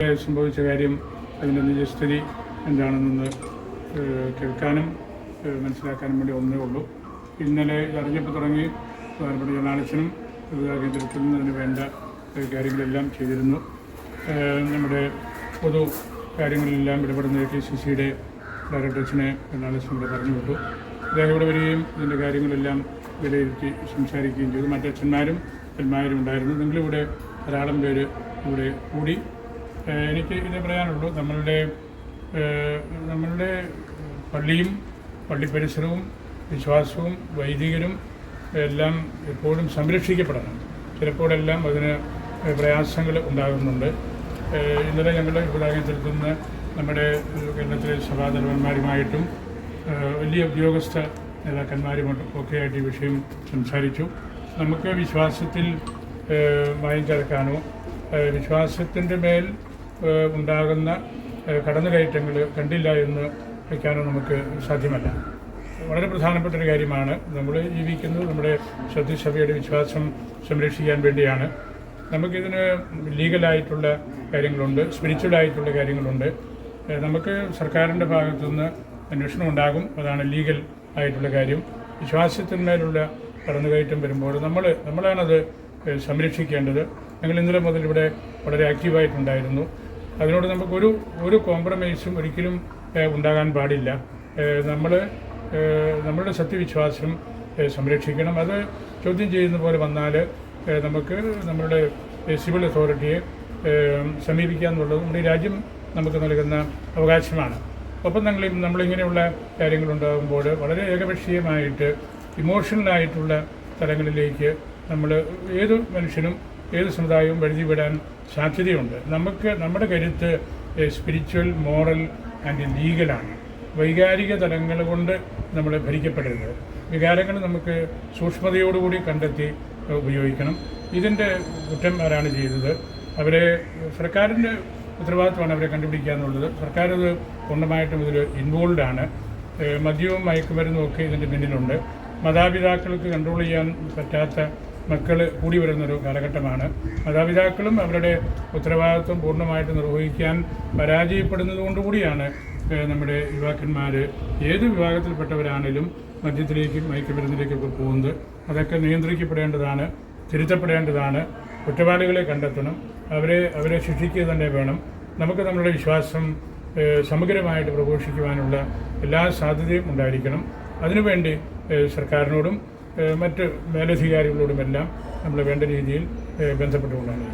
സംഭവിച്ച കാര്യം അതിന്റെ നിജസ്ഥിതി എന്താണെന്നൊന്ന് കേൾക്കാനും മനസ്സിലാക്കാനും വേണ്ടി ഒന്നേ ഉള്ളൂ. ഇന്നലെ തെരഞ്ഞെടുപ്പ് തുടങ്ങി. പ്രധാനപ്പെട്ട ജനാലക്ഷനും കേന്ദ്രത്തിൽ അതിന് വേണ്ട കാര്യങ്ങളെല്ലാം ചെയ്തിരുന്നു. നമ്മുടെ പൊതു കാര്യങ്ങളിലെല്ലാം ഇടപെടുന്ന കെ സി സിയുടെ ഡയറക്ടേഴ്സിനെ ജനാലക്ഷൻ ഇവിടെ പറഞ്ഞു വിട്ടു. അദ്ദേഹം ഇവിടെ വരികയും ഇതിന്റെ കാര്യങ്ങളെല്ലാം വിലയിരുത്തി സംസാരിക്കുകയും ചെയ്തു. മറ്റച്ഛന്മാരും അച്ഛന്മാരും ഉണ്ടായിരുന്നു. നിങ്ങളിവിടെ ധാരാളം പേര് ഇവിടെ കൂടി എനിക്ക് ഇത് പറയാനുള്ളൂ. നമ്മളുടെ നമ്മളുടെ പള്ളിയും പള്ളി പരിസരവും വിശ്വാസവും വൈദികരും എല്ലാം എപ്പോഴും സംരക്ഷിക്കപ്പെടണം. ചിലപ്പോഴെല്ലാം അതിന് പ്രയാസങ്ങൾ ഉണ്ടാകുന്നുണ്ട്. ഇന്നലെ ഞങ്ങൾ വിഭാഗത്തിൽ നിന്ന് നമ്മുടെ കേരളത്തിലെ സഭാതലവന്മാരുമായിട്ടും വലിയ ഉദ്യോഗസ്ഥ നേതാക്കന്മാരുമായിട്ടും ഒക്കെ ആയിട്ട് ഈ വിഷയം സംസാരിച്ചു. നമുക്ക് വിശ്വാസത്തിൽ വായിച്ചിറക്കാനോ വിശ്വാസത്തിന്റെ മേൽ ഉണ്ടാകുന്ന കടന്നുകയറ്റങ്ങൾ കണ്ടില്ല എന്ന് വയ്ക്കാനോ നമുക്ക് സാധ്യമല്ല. വളരെ പ്രധാനപ്പെട്ട ഒരു കാര്യമാണ് നമ്മൾ ജീവിക്കുന്നത് നമ്മുടെ സത്യസഭയുടെ വിശ്വാസം സംരക്ഷിക്കാൻ വേണ്ടിയാണ്. നമുക്കിതിന് ലീഗലായിട്ടുള്ള കാര്യങ്ങളുണ്ട് സ്പിരിച്വലായിട്ടുള്ള കാര്യങ്ങളുണ്ട്. നമുക്ക് സർക്കാരിന്റെ ഭാഗത്തു നിന്ന് അന്വേഷണം ഉണ്ടാകും അതാണ് ലീഗൽ ആയിട്ടുള്ള കാര്യം. വിശ്വാസത്തിന്മേലുള്ള കടന്നുകയറ്റം വരുമ്പോൾ നമ്മൾ നമ്മളാണത് സംരക്ഷിക്കേണ്ടത്. ഞങ്ങൾ ഇന്നലെ മുതൽ ഇവിടെ വളരെ ആക്റ്റീവായിട്ടുണ്ടായിരുന്നു. അതിനോട് നമുക്കൊരു ഒരു കോംപ്രമൈസും ഒരിക്കലും ഉണ്ടാകാൻ പാടില്ല. നമ്മൾ നമ്മളുടെ സത്യവിശ്വാസം സംരക്ഷിക്കണം. അത് ചോദ്യം ചെയ്യുന്ന പോലെ വന്നാൽ നമുക്ക് നമ്മളുടെ സിവിൽ അതോറിറ്റിയെ സമീപിക്കുക എന്നുള്ളത് നമ്മുടെ രാജ്യം നമുക്ക് നൽകുന്ന അവകാശമാണ്. ഒപ്പം ഞങ്ങൾ നമ്മളിങ്ങനെയുള്ള കാര്യങ്ങളുണ്ടാകുമ്പോൾ വളരെ ഏകപക്ഷീയമായിട്ട് ഇമോഷണലായിട്ടുള്ള തലങ്ങളിലേക്ക് നമ്മൾ ഏത് മനുഷ്യനും ഏത് സമുദായവും വഴുതി വിടാൻ സാധ്യതയുണ്ട്. നമുക്ക് നമ്മുടെ കരുത്ത് സ്പിരിച്വൽ മോറൽ ആൻഡ് ലീഗലാണ് വൈകാരിക തലങ്ങൾ കൊണ്ട് നമ്മൾ ഭരിക്കപ്പെടരുത്. വികാരങ്ങൾ നമുക്ക് സൂക്ഷ്മതയോടുകൂടി കണ്ടെത്തി ഉപയോഗിക്കണം. ഇതിന്റെ കുറ്റം ആരാണ് ചെയ്തത്? അവരെ സർക്കാരിന്റെ ഉത്തരവാദിത്വമാണ് അവരെ കണ്ടുപിടിക്കുക എന്നുള്ളത്. സർക്കാർ അത് പൂർണമായിട്ടും ഇതിൽ ഇൻവോൾവ് ആണ്. മദ്യവും മയക്കുമരുന്നും ഒക്കെ ഇതിന്റെ പിന്നിലുണ്ട്. മാതാപിതാക്കൾക്ക് കൺട്രോൾ ചെയ്യാൻ പറ്റാത്ത മക്കൾ കൂടി വരുന്നൊരു കാലഘട്ടമാണ്. മാതാപിതാക്കളും അവരുടെ ഉത്തരവാദിത്വം പൂർണമായിട്ട് നിർവഹിക്കാൻ പരാജയപ്പെടുന്നത് കൊണ്ടുകൂടിയാണ് ഏഹ്, നമ്മുടെ യുവാക്കന്മാർ ഏത് വിഭാഗത്തിൽപ്പെട്ടവരാണേലും മദ്യത്തിലേക്കും മയക്കുമരുന്നിലേക്കൊക്കെ പോകുന്നത്. അതൊക്കെ നിയന്ത്രിക്കപ്പെടേണ്ടതാണ് തിരുത്തപ്പെടേണ്ടതാണ് കുറ്റവാളികളെ കണ്ടെത്തണം അവരെ അവരെ ശിക്ഷിക്കുക തന്നെ വേണം. നമുക്ക് നമ്മുടെ വിശ്വാസം സമഗ്രമായിട്ട് പ്രഘോഷിക്കുവാനുള്ള എല്ലാ സാധ്യതയും ഉണ്ടായിരിക്കണം. അതിനുവേണ്ടി സർക്കാരിനോടും മറ്റ് മേലധികാരികളോടുമെല്ലാം നമ്മൾ വേണ്ട രീതിയിൽ ബന്ധപ്പെട്ടുകൊണ്ടാണ്